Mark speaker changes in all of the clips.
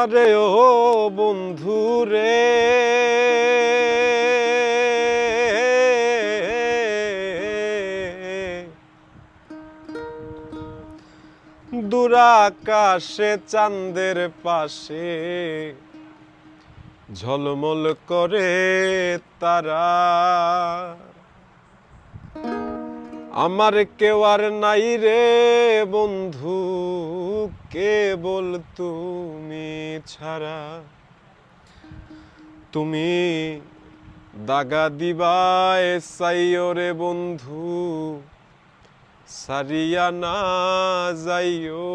Speaker 1: আরে ও বন্ধু রে। দুরাকাশে চাঁদের পাশে ঝলমল করে তারা। আমার কেউ আর নাই রে বন্ধু, কেবল তুমি ছাড়া। তুমি দাগা দিবায় সাইও রে বন্ধু, সারিয়া না যাইও।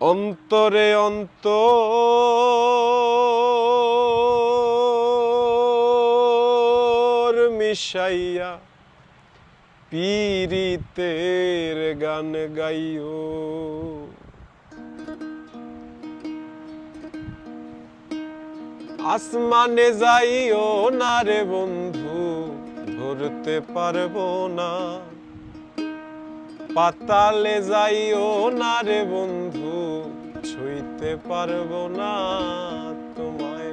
Speaker 1: অন্তরে অন্তর মিশাইয়া পীরিতের গান গাইও। আসমানে যাইও না রে বন্ধু, ধরতে পারব না। পাতালে যাইও না রে বন্ধু, ছুঁইতে পারব না তোমায়।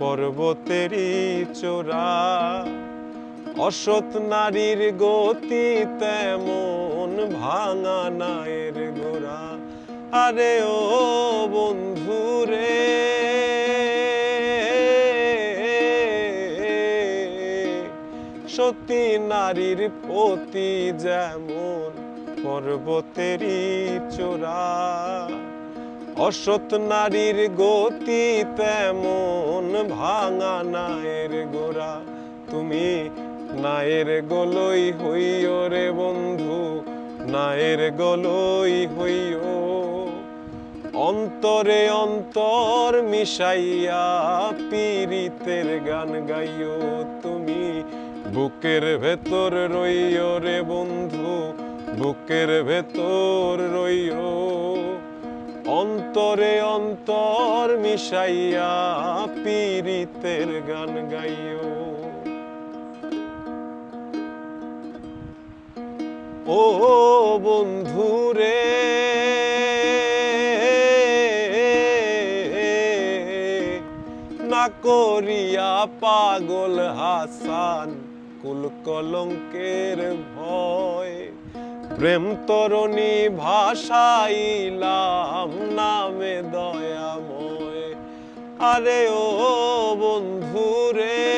Speaker 1: পর্বতেরই চোরা অসৎ নারীর গতি তেমন ভাঙা নায়ের গোড়া। আরে ও বন্ধু রে। সতী নারীর প্রতি যেমন পর্বতেরই চোরা অসৎ নারীর গতি তেমন ভাঙা নায়ের গোড়া। তুমি নায়ের গলই হইও রে বন্ধু, নায়ের গলই হইও। অন্তরে অন্তর মিশাইয়া পীরিতের গান গাইও তুমি। বুকের ভেতর রইও রে বন্ধু, বুকের ভেতর রইও। অন্তরে অন্তর মিশাইয়া পীরিতের গান গাইও। ও বন্ধু রে না করিয়া পাগল হাসান কুল কলঙ্কের ভয়। প্রেম তরণী ভাষাইলাম নামে দয়াময়। আরে ও বন্ধু রে।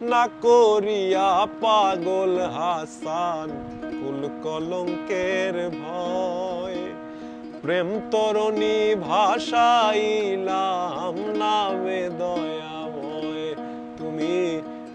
Speaker 1: না করিয়া পাগল হাসান, কুল কলঙ্কের ভয়। প্রেম তরণী ভাষাইলাম নামে তুমি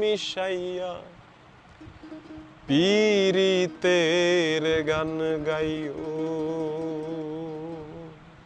Speaker 1: মিশাইয়া পীরিতের গান গাইও।